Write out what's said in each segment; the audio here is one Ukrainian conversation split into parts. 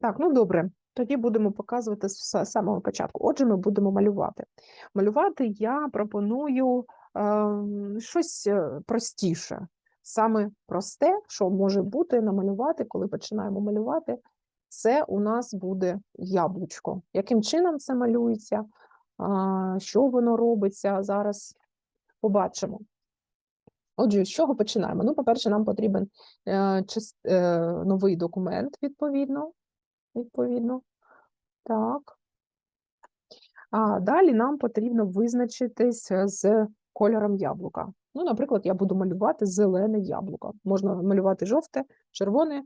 Так, ну добре. Тоді будемо показувати з самого початку. Отже, ми будемо малювати. Малювати я пропоную ем, щось е, простіше. Саме просте, що може бути намалювати, коли починаємо малювати, це у нас буде яблучко. Яким чином це малюється, а, що воно робиться, зараз побачимо. Отже, з чого починаємо? Ну, по-перше, нам потрібен е, чис- е, новий документ, відповідно. Відповідно. Так. А далі нам потрібно визначитись з кольором яблука. Ну, наприклад, я буду малювати зелене яблуко. Можна малювати жовте, червоне.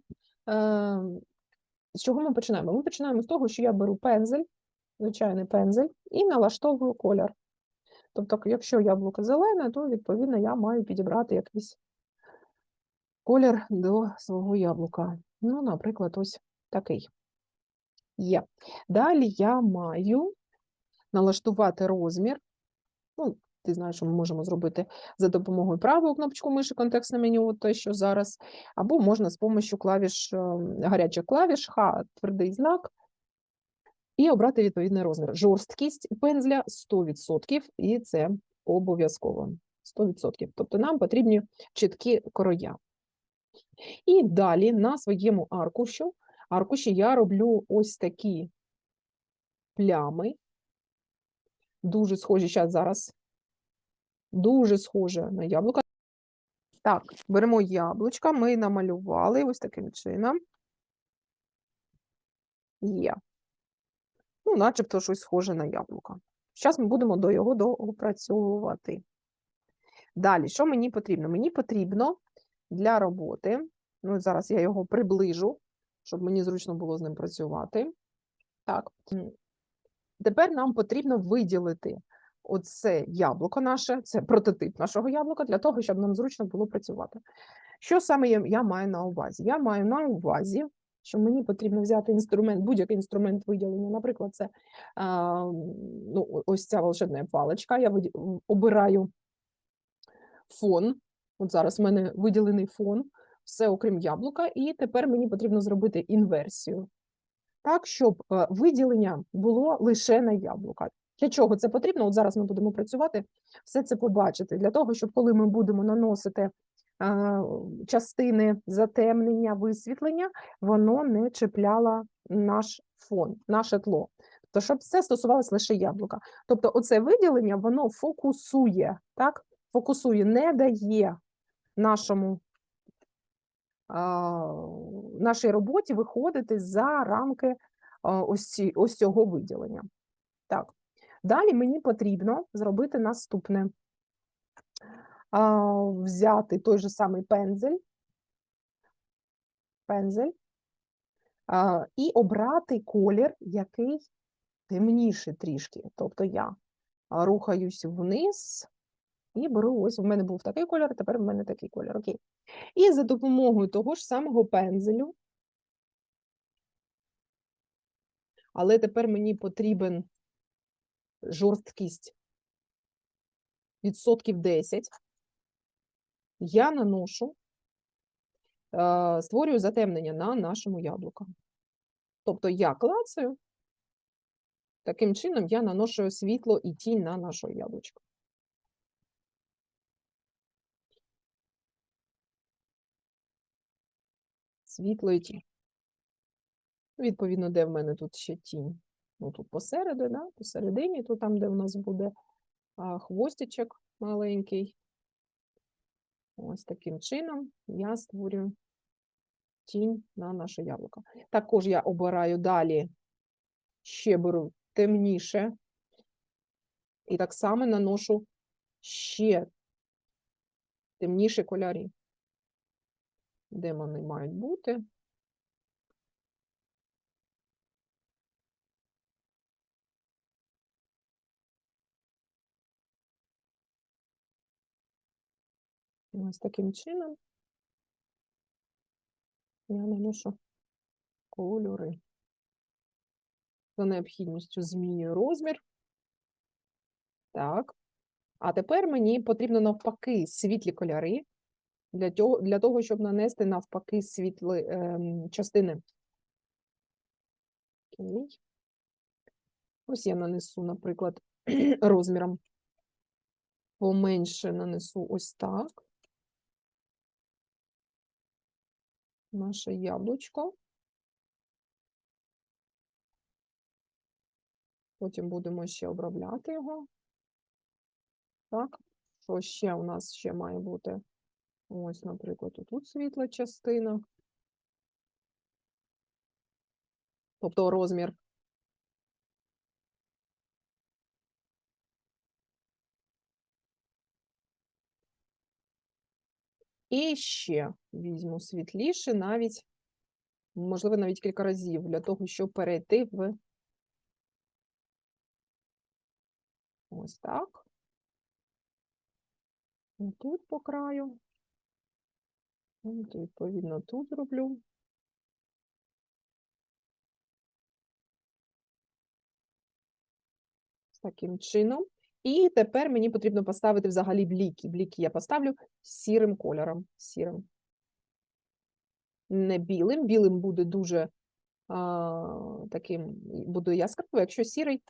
Е, з чого ми починаємо? Ми починаємо з того, що я беру пензель, звичайний пензель, і налаштовую колір. Тобто, якщо яблуко зелене, то відповідно я маю підібрати якийсь колір до свого яблука. Ну, наприклад, ось такий. Є. Далі я маю налаштувати розмір. Ну, ти знаєш, що ми можемо зробити за допомогою правої кнопочку миші контекстне меню, те, що зараз, або можна з допомогою клавіш, е, гарячих клавіш, Х, твердий знак, і обрати відповідний розмір. Жорсткість пензля 100%, і це обов'язково. 100%. Тобто нам потрібні чіткі короя. І далі на своєму аркушу, аркуші я роблю ось такі плями. Дуже схожі зараз зараз. Дуже схоже на яблука. Так, беремо яблучка, ми намалювали ось таким чином. Є. Ну, начебто щось схоже на яблука. Зараз ми будемо до його доопрацьовувати. Далі, що мені потрібно? Мені потрібно для роботи, ну, зараз я його приближу, щоб мені зручно було з ним працювати. Так. Тепер нам потрібно виділити оце яблуко наше, це прототип нашого яблука, для того, щоб нам зручно було працювати. Що саме я, маю на увазі? Я маю на увазі, що мені потрібно взяти інструмент, будь-який інструмент виділення. Наприклад, це ну, ось ця волшебна паличка. Я обираю фон. От зараз в мене виділений фон, все окрім яблука, і тепер мені потрібно зробити інверсію. Так, щоб е, виділення було лише на яблука. Для чого це потрібно? От зараз ми будемо працювати, все це побачити. Для того, щоб коли ми будемо наносити е, частини затемнення, висвітлення, воно не чіпляло наш фон, наше тло. Тобто, щоб це стосувалося лише яблука. Тобто, оце виділення воно фокусує, так? Фокусує, не дає нашому нашій роботі виходити за рамки ось, ось цього виділення. Так. Далі мені потрібно зробити наступне. Взяти той же самий пензель, пензель і обрати колір, який темніший трішки. Тобто я рухаюсь вниз і беру ось в мене був такий кольор, тепер в мене такий кольор. Окей. І за допомогою того ж самого пензелю, але тепер мені потрібен жорсткість відсотків 10. Я наношу, е, створюю затемнення на нашому яблуку. Тобто я клацаю, таким чином я наношу світло і тінь на наше яблучко. Світло і тінь. Відповідно, де в мене тут ще тінь? Ну, тут посереду, да? посередині, тут там, де у нас буде а, хвостичок маленький. Ось таким чином я створюю тінь на наше яблуко. Також я обираю далі, ще беру темніше, і так само наношу ще темніші кольори. Де вони мають бути? Ось таким чином я наношу кольори. За необхідністю змінюю розмір. Так. А тепер мені потрібно навпаки світлі кольори для того, для того щоб нанести навпаки світлі ем, частини Окей. Ось я нанесу, наприклад, розміром поменше нанесу ось так. Наше яблучко. Потім будемо ще обробляти його. Так, що ще у нас ще має бути? Ось, наприклад, тут світла частина. Тобто розмір. І ще візьму світліше, навіть, можливо, навіть кілька разів для того, щоб перейти в ось так. Тут по краю. От, Відповідно, тут зроблю. Таким чином. І тепер мені потрібно поставити взагалі бліки. Бліки я поставлю сірим кольором. Сірим. Не білим. Білим буде дуже а, таким, буде яскраво, якщо сірий.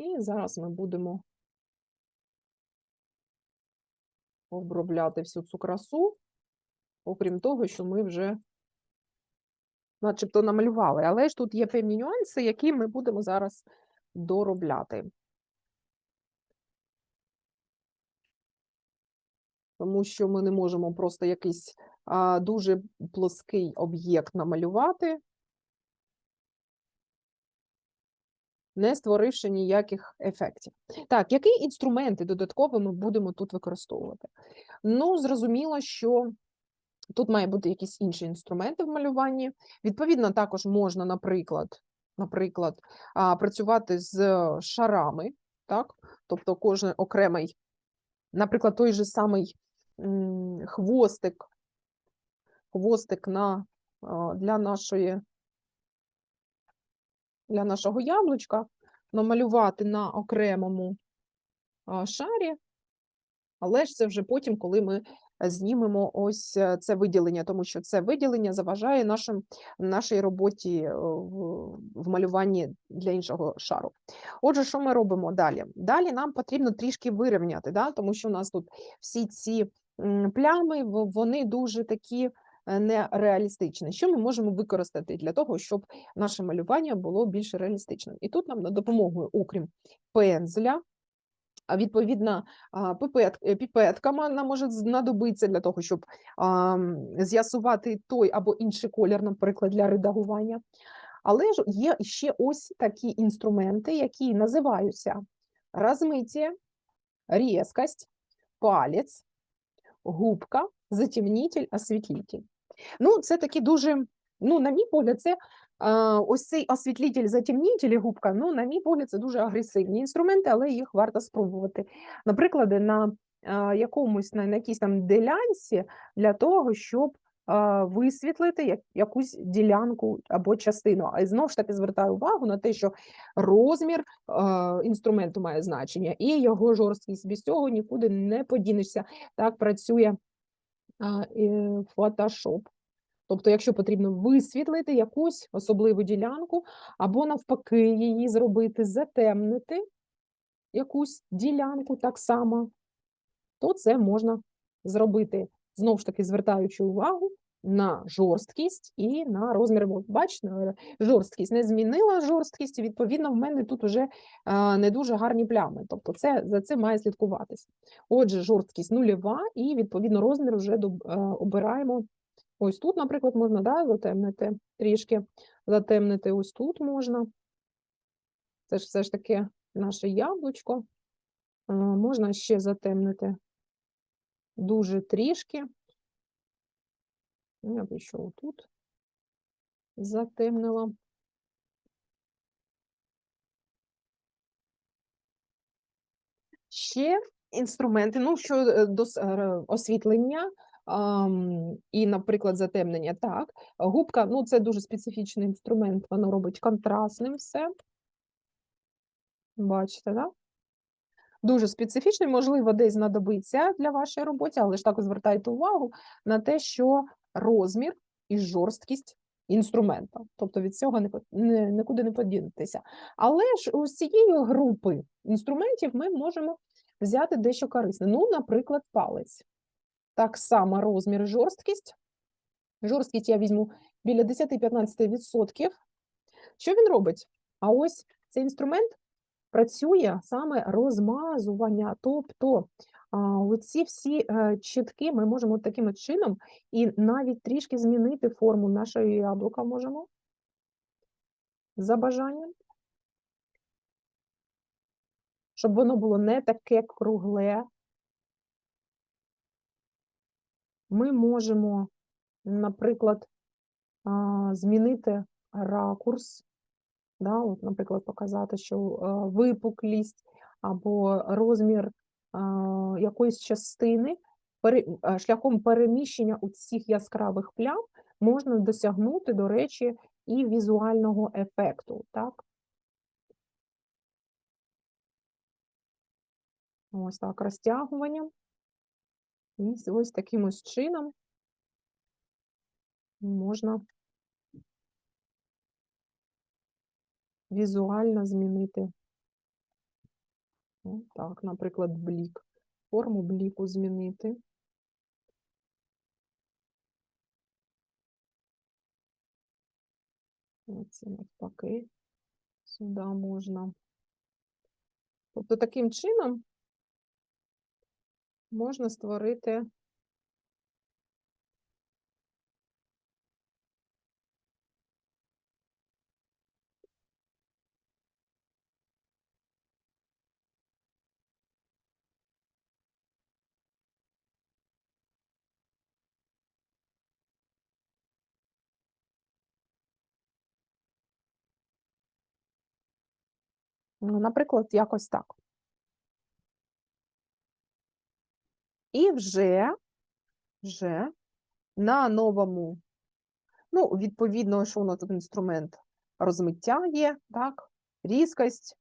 І зараз ми будемо обробляти всю цю красу, окрім того, що ми вже начебто намалювали. Але ж тут є певні нюанси, які ми будемо зараз доробляти. Тому що ми не можемо просто якийсь а, дуже плоский об'єкт намалювати, не створивши ніяких ефектів. Так, які інструменти додатково ми будемо тут використовувати? Ну, зрозуміло, що тут має бути якісь інші інструменти в малюванні. Відповідно, також можна, наприклад, наприклад, працювати з шарами, так? Тобто кожен окремий, наприклад, той же самий хвостик, хвостик на, для нашої для нашого яблучка намалювати на окремому шарі, але ж це вже потім, коли ми знімемо ось е, це виділення, тому що це виділення заважає нашим, нашій роботі е, в, малюванні для іншого шару. Отже, що ми робимо далі? Далі нам потрібно трішки вирівняти, да? тому що у нас тут всі ці плями, вони дуже такі е, нереалістичні. Що ми можемо використати для того, щоб наше малювання було більш реалістичним? І тут нам на допомогу, окрім пензля, а відповідно, а, пипет, е, піпетка нам може знадобитися для того, щоб з'ясувати той або інший колір, наприклад, для редагування. Але ж є ще ось такі інструменти, які називаються розмиття, різкость, палець, губка, затемнитель, освітлитель. Ну, це такі дуже, ну, на мій погляд, це ось цей освітлитель, затемнитель і губка, ну, на мій погляд, це дуже агресивні інструменти, але їх варто спробувати. Наприклад, на якомусь на, на якійсь там ділянці для того, щоб висвітлити як, якусь ділянку або частину. А знову ж таки звертаю увагу на те, що розмір інструменту має значення, і його жорсткість без цього нікуди не подінешся. Так працює Photoshop. Тобто, якщо потрібно висвітлити якусь особливу ділянку, або навпаки її зробити, затемнити якусь ділянку так само, то це можна зробити, знову ж таки, звертаючи увагу на жорсткість і на розмір. Бачите, жорсткість не змінила жорсткість, і відповідно в мене тут вже не дуже гарні плями. Тобто це, за це має слідкуватися. Отже, жорсткість нульова, і відповідно розмір вже обираємо. Ось тут, наприклад, можна да, затемнити трішки, затемнити ось тут можна. Це ж все ж таки наше яблучко. Можна ще затемнити дуже трішки. Ну, Я б ще отут затемнила. Ще інструменти, ну, що до освітлення ам, і, наприклад, затемнення, так. Губка, ну, це дуже специфічний інструмент, вона робить контрастним все. Бачите, так? дуже специфічний, можливо, десь знадобиться для вашої роботи, але ж також звертайте увагу на те, що розмір і жорсткість інструмента. Тобто від цього нікуди не подінетеся. Але ж з цієї групи інструментів ми можемо взяти дещо корисне. Ну, наприклад, палець. Так само розмір і жорсткість. Жорсткість я візьму біля 10-15%. Що він робить? А ось цей інструмент працює саме розмазування. Тобто оці всі е, чітки ми можемо таким чином і навіть трішки змінити форму нашого яблука можемо за бажанням. Щоб воно було не таке кругле. Ми можемо, наприклад, змінити ракурс, да, от, наприклад, показати, що випуклість або розмір якоїсь частини шляхом переміщення у цих яскравих плям можна досягнути, до речі, і візуального ефекту. Так? Ось так, розтягуванням. І ось таким ось чином можна візуально змінити. О, Так, наприклад, блік. Форму бліку змінити. Оце навпаки. Сюди можна. Тобто таким чином можна створити Ну, наприклад, якось так. І вже, вже на новому, ну, відповідно, що у нас тут інструмент розмиття є, так, різкость.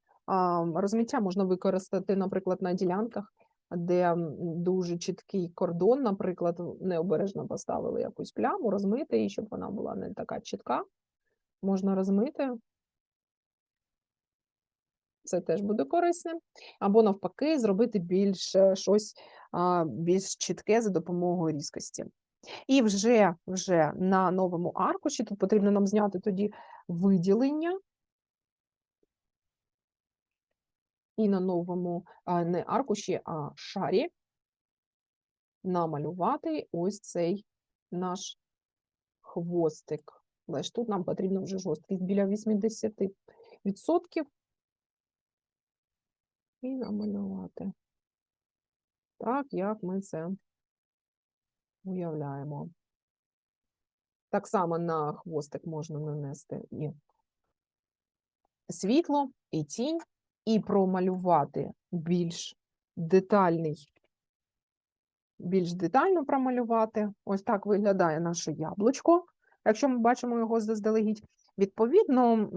Розмиття можна використати, наприклад, на ділянках, де дуже чіткий кордон, наприклад, необережно поставили якусь пляму, розмити її, щоб вона була не така чітка. Можна розмити. Це теж буде корисним. Або навпаки, зробити більш щось більш чітке за допомогою різкості. І вже, вже на новому аркуші тут потрібно нам зняти тоді виділення. І на новому не аркуші, а шарі намалювати ось цей наш хвостик. Але ж тут нам потрібно вже жорсткість біля 80%. І намалювати. Так, як ми це уявляємо. Так само на хвостик можна нанести і світло, і тінь, і промалювати більш детальний, більш детально промалювати. Ось так виглядає наше яблучко, якщо ми бачимо його заздалегідь. Відповідно,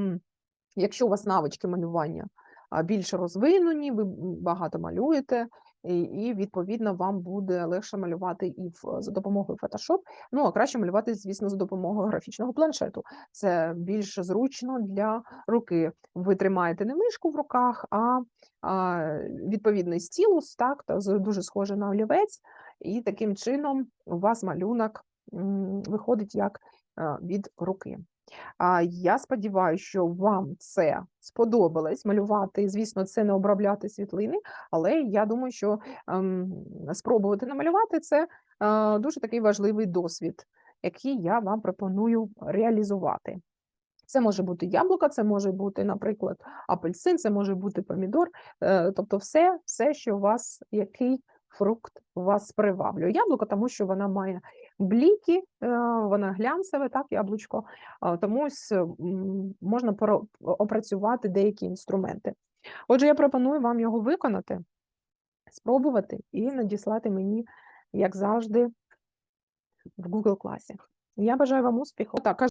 якщо у вас навички малювання більш розвинені, ви багато малюєте, і, і відповідно вам буде легше малювати і в, за допомогою Photoshop. Ну, а краще малювати, звісно, за допомогою графічного планшету. Це більш зручно для руки. Ви тримаєте не мишку в руках, а, а відповідний стілус, так, та дуже схоже на олівець, і таким чином у вас малюнок виходить як від руки. Я сподіваюся, що вам це сподобалось малювати. Звісно, це не обробляти світлини, але я думаю, що ем, спробувати намалювати це е, дуже такий важливий досвід, який я вам пропоную реалізувати. Це може бути яблуко, це може бути, наприклад, апельсин, це може бути помідор, е, тобто все, все, що у вас, який фрукт вас приваблює. Яблуко, тому що вона має бліки, е, вона глянцеве, так, яблучко, тому ось можна опрацювати деякі інструменти. Отже, я пропоную вам його виконати, спробувати і надіслати мені, як завжди, в Google класі. Я бажаю вам успіху.